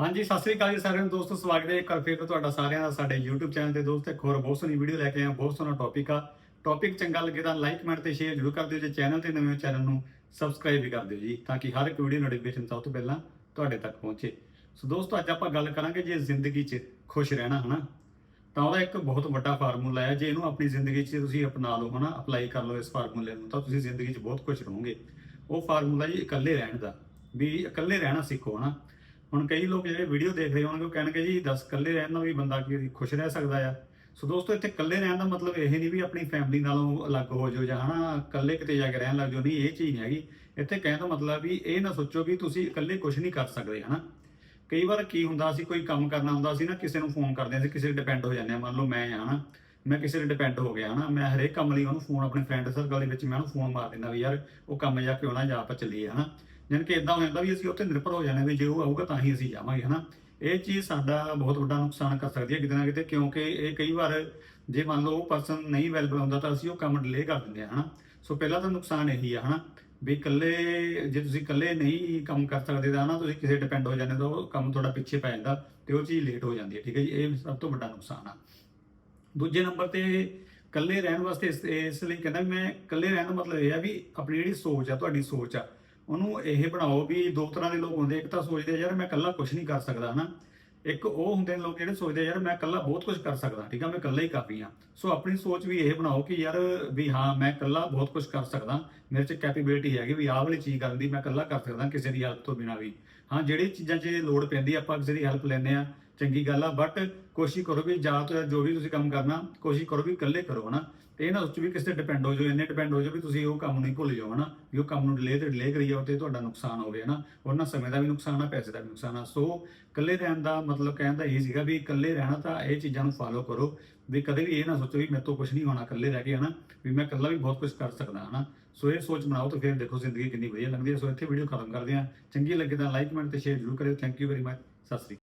ਹਾਂਜੀ, ਸਤਿ ਸ੍ਰੀ ਅਕਾਲ ਜੀ ਸਾਰਿਆਂ ਨੂੰ ਦੋਸਤੋ, ਸਵਾਗਤ ਹੈ ਇੱਕ ਵਾਰ ਫਿਰ ਤੁਹਾਡਾ ਸਾਰਿਆਂ ਦਾ, ਸਾਡੇ YouTube ਚੈਨਲ ਤੇ ਦੋਸਤੋ, ਇੱਕ ਹੋਰ ਬਹੁਤ ਸੋਹਣੀ ਵੀਡੀਓ ਲੈ ਕੇ ਆਇਆ ਬਹੁਤ ਸੋਹਣਾ ਟੌਪਿਕ ਆ। ਟੌਪਿਕ ਚੰਗਾ ਲੱਗੇ ਤਾਂ ਲਾਈਕ ਕਮੈਂਟ ਤੇ ਸ਼ੇਅਰ ਜ਼ਰੂਰ ਕਰ ਦਿਓ, ਜੇ ਚੈਨਲ ਤੇ ਨਵੇਂ ਹੋ ਚੈਨਲ ਨੂੰ ਸਬਸਕ੍ਰਾਈਬ ਵੀ ਕਰ ਦਿਓ ਜੀ, ਤਾਂ ਕਿ ਹਰ ਇੱਕ ਵੀਡੀਓ ਨੋਟੀਫਿਕੇਸ਼ਨ ਸਭ ਤੋਂ ਪਹਿਲਾਂ ਤੁਹਾਡੇ ਤੱਕ ਪਹੁੰਚੇ। ਸੋ ਦੋਸਤੋ, ਅੱਜ ਆਪਾਂ ਗੱਲ ਕਰਾਂਗੇ ਜੇ ਜ਼ਿੰਦਗੀ 'ਚ ਖੁਸ਼ ਰਹਿਣਾ, ਹਨਾ? ਤਾਂ ਉਹਦਾ ਇੱਕ ਬਹੁਤ ਵੱਡਾ ਫਾਰਮੂਲਾ ਹੈ, ਜੇ ਇਹਨੂੰ ਆਪਣੀ ਜ਼ਿੰਦਗੀ 'ਚ ਤੁਸੀਂ ਅਪਣਾ ਲਓ, ਹਨਾ ਅਪਲਾਈ ਕਰ ਲਓ ਇਸ ਫਾਰਮੂਲੇ ਨੂੰ, ਤਾਂ ਤੁਸੀਂ ਜ਼ਿੰਦਗੀ 'ਚ ਬਹੁਤ ਖੁਸ਼ ਰਹੋਗੇ। ਉਹ ਫਾਰਮੂਲਾ ਜੀ ਇਕੱਲੇ ਰਹਿਣ ਦਾ, ਵੀ ਇਕੱਲੇ ਰਹਿਣਾ ਸਿੱਖੋ, ਹਨਾ? ਹੁਣ ਕਈ ਲੋਕ ਜਿਹੜੇ ਵੀਡੀਓ ਦੇਖ ਰਹੇ ਹੋਣਗੇ, ਉਹ ਕਹਿਣਗੇ ਜੀ, ਦੱਸ ਇਕੱਲੇ ਰਹਿਣ ਨਾਲ ਵੀ ਬੰਦਾ ਕੀ ਖੁਸ਼ ਰਹਿ ਸਕਦਾ ਆ। ਸੋ ਦੋਸਤੋ, ਇੱਥੇ ਇਕੱਲੇ ਰਹਿਣ ਦਾ ਮਤਲਬ ਇਹ ਨਹੀਂ ਵੀ ਆਪਣੀ ਫੈਮਿਲੀ ਨਾਲੋਂ ਅਲੱਗ ਹੋ ਜਾਓ ਜਾਂ ਹਨਾ, ਇਕੱਲੇ ਕਿਤੇ ਜਾ ਕੇ ਰਹਿਣ ਲੱਗ ਜਾਓ, ਨਹੀਂ, ਇਹ ਚੀਜ਼ ਨਹੀਂ ਹੈਗੀ। ਇੱਥੇ ਕਹਿਣ ਦਾ ਮਤਲਬ ਵੀ ਇਹ ਨਾ ਸੋਚੋ ਵੀ ਤੁਸੀਂ ਇਕੱਲੇ ਕੁਝ ਨਹੀਂ ਕਰ ਸਕਦੇ, ਹਨਾ। ਕਈ ਵਾਰ ਕੀ ਹੁੰਦਾ ਸੀ ਕੋਈ ਕੰਮ ਕਰਨਾ ਹੁੰਦਾ ਸੀ ਨਾ ਕਿਸੇ ਨੂੰ ਫੋਨ ਕਰਦੇ ਸੀ ਕਿਸੇ ਤੇ ਡਿਪੈਂਡ ਹੋ ਜਾਂਦੇ ਆ ਮੰਨ ਲਓ ਮੈਂ ਆ, ਹਨਾ। ਮੈਂ ਕਿਸੇ ਤੇ ਡਿਪੈਂਡ ਹੋ ਗਿਆ, ਹਨਾ। ਮੈਂ ਹਰੇਕ ਕੰਮ ਲਈ ਉਹਨੂੰ ਫੋਨ ਆਪਣੇ ਫਰੈਂਡ ਸਰਕਲ ਦੇ ਵਿੱਚ ਮੈਂ ਉਹਨੂੰ ਫੋਨ ਮਾਰ ਦਿੰਦਾ ਵੀ ਯਾਰ, ਉਹ ਕੰਮ ਜਾ ਕੇ ਆਉਣਾ ਜਾਂ ਆਪਾਂ ਚੱਲੀਏ, ਹਨਾ। ਜਾਣੀ ਕਿ ਇਦਾਂ ਹੋ ਜਾਂਦਾ ਵੀ ਅਸੀਂ ਉੱਥੇ ਨਿਰਭਰ ਹੋ ਜਾਂਦੇ ਵੀ ਜੇ ਉਹ ਆਊਗਾ ਤਾਂ ਹੀ ਅਸੀਂ ਜਾਵਾਂਗੇ, ਹਨਾ? ਇਹ ਚੀਜ਼ ਸਾਡਾ ਬਹੁਤ ਵੱਡਾ ਨੁਕਸਾਨ ਕਰ ਸਕਦੀ ਹੈ ਕਿਤੇ ਨਾ ਕਿਤੇ, ਕਿਉਂਕਿ ਇਹ ਕਈ ਵਾਰ ਜੇ ਮੰਨ ਲਓ ਉਹ ਪਰਸਨ ਨਹੀਂ ਅਵੇਲੇਬਲ ਹੁੰਦਾ ਤਾਂ ਅਸੀਂ ਉਹ ਕੰਮ ਡਿਲੇ ਕਰ ਦਿੰਦੇ ਆ, ਹਨਾ? ਸੋ ਪਹਿਲਾ ਤਾਂ ਨੁਕਸਾਨ ਇਹੀ ਆ, ਹਨਾ? ਵੀ ਇਕੱਲੇ, ਜੇ ਤੁਸੀਂ ਇਕੱਲੇ ਨਹੀਂ ਕੰਮ ਕਰ ਸਕਦੇ ਤਾਂ ਨਾ ਤੁਸੀਂ ਕਿਸੇ ਡਿਪੈਂਡ ਹੋ ਜਾਂਦੇ ਤਾਂ ਉਹ ਕੰਮ ਤੁਹਾਡਾ ਪਿੱਛੇ ਪੈ ਜਾਂਦਾ ਤੇ ਉਹ ਚੀਜ਼ ਲੇਟ ਹੋ ਜਾਂਦੀ ਹੈ, ਠੀਕ ਹੈ ਜੀ? ਇਹ ਸਭ ਤੋਂ ਵੱਡਾ ਨੁਕਸਾਨ ਆ। ਦੂਜੇ ਨੰਬਰ ਤੇ ਇਕੱਲੇ ਰਹਿਣ ਵਾਸਤੇ ਇਸ- ਇਸ ਲਈ ਕਹਿੰਦਾ ਵੀ ਮੈਂ ਇਕੱਲੇ ਰਹਿਣ ਦਾ ਮਤਲਬ ਇਹ ਆ ਵੀ ਆਪਣੀ ਜਿਹੜੀ ਸੋਚ ਆ, ਤੁਹਾਡੀ ਸੋਚ ਆ ਉਹਨੂੰ ਇਹ ਬਣਾਓ ਵੀ ਦੋ ਤਰ੍ਹਾਂ ਦੇ ਲੋਕ ਹੁੰਦੇ, ਇੱਕ ਤਾਂ ਸੋਚਦੇ ਯਾਰ ਮੈਂ ਇਕੱਲਾ ਕੁਝ ਨਹੀਂ ਕਰ ਸਕਦਾ, ਹਨਾ? ਇੱਕ ਉਹ ਹੁੰਦੇ ਨੇ ਲੋਕ ਜਿਹੜੇ ਸੋਚਦੇ ਯਾਰ ਮੈਂ ਇਕੱਲਾ ਬਹੁਤ ਕੁਝ ਕਰ ਸਕਦਾ, ਠੀਕ ਆ, ਮੈਂ ਇਕੱਲਾ ਹੀ ਕਾਫੀ ਆ ਸੋ ਆਪਣੀ ਸੋਚ ਵੀ ਇਹ ਬਣਾਓ ਕਿ ਯਾਰ ਵੀ ਹਾਂ, ਮੈਂ ਇਕੱਲਾ ਬਹੁਤ ਕੁਝ ਕਰ ਸਕਦਾ, ਮੇਰੇ 'ਚ ਕੈਪੇਬਿਲਿਟੀ ਹੈਗੀ ਵੀ ਆਹ ਵਾਲੀ ਚੀਜ਼ ਕਰਨ ਦੀ ਮੈਂ ਇਕੱਲਾ ਕਰ ਸਕਦਾ ਕਿਸੇ ਦੀ ਹੈਲਪ ਤੋਂ ਬਿਨਾਂ ਵੀ। ਹਾਂ ਜਿਹੜੀ ਚੀਜ਼ਾਂ 'ਚ ਲੋੜ ਪੈਂਦੀ ਆਪਾਂ ਕਿਸੇ ਦੀ ਹੈਲਪ ਲੈਂਦੇ ਆ ਚੰਗੀ ਗੱਲ ਆ ਬਟ ਕੋਸ਼ਿਸ਼ ਕਰੋ ਵੀ ਜਾਂ ਤੋਂ ਜੋ ਵੀ ਤੁਸੀਂ ਕੰਮ ਕਰਨਾ, ਕੋਸ਼ਿਸ਼ ਕਰੋ ਵੀ ਇਕੱਲੇ ਕਰੋ, ਹਨਾ? ਤੇ ਇਹ ਨਾ ਸੋਚੋ ਵੀ ਕਿਸੇ ਤੇ ਡਿਪੈਂਡ ਹੋ ਜਾਓ, ਇੰਨੇ ਡਿਪੈਂਡ ਹੋ ਜਾਓ ਵੀ ਤੁਸੀਂ ਉਹ ਕੰਮ ਨਹੀਂ ਭੁੱਲ ਜਾਓ, ਹਨਾ? ਵੀ ਉਹ ਕੰਮ ਨੂੰ ਡਿਲੇ ਤੇ ਡਿਲੇ ਕਰੀ ਜਾਓ ਤੇ ਤੁਹਾਡਾ ਨੁਕਸਾਨ ਹੋਵੇ, ਹਨਾ? ਉਹਨਾਂ ਸਮੇਂ ਦਾ ਵੀ ਨੁਕਸਾਨ ਆ, ਪੈਸੇ ਦਾ ਵੀ ਨੁਕਸਾਨ ਆ। ਸੋ ਇਕੱਲੇ ਰਹਿਣ ਦਾ ਮਤਲਬ ਕਹਿਣ ਦਾ ਇਹ ਸੀਗਾ ਵੀ ਇਕੱਲੇ ਰਹਿਣਾ ਤਾਂ ਇਹ ਚੀਜ਼ਾਂ ਨੂੰ ਫਾਲੋ ਕਰੋ। ਵੀ ਕਦੇ ਵੀ ਇਹ ਨਾ ਸੋਚੋ ਵੀ ਮੇਰੇ ਤੋਂ ਕੁਝ ਨਹੀਂ ਹੋਣਾ, ਇਕੱਲੇ ਰਹਿ ਕੇ, ਹਨਾ? ਵੀ ਮੈਂ ਇਕੱਲਾ ਵੀ ਬਹੁਤ ਕੁਝ ਕਰ ਸਕਦਾ, ਹਨਾ? ਸੋ ਇਹ ਸੋਚ ਬਣਾਓ ਤਾਂ ਫਿਰ ਦੇਖੋ ਜ਼ਿੰਦਗੀ ਕਿੰਨੀ ਵਧੀਆ ਲੱਗਦੀ ਹੈ। ਸੋ ਇੱਥੇ ਵੀਡੀਓ ਖਤਮ ਕਰਦੇ ਹਾਂ। ਚੰਗੀ ਲੱਗੇ ਤਾਂ ਲਾਈਕ ਕਮੈਂਟ ਤੇ ਸ਼ੇਅਰ ਜ਼ਰੂਰ ਕਰਿਓ। Thank you very much Sat Sri Akal.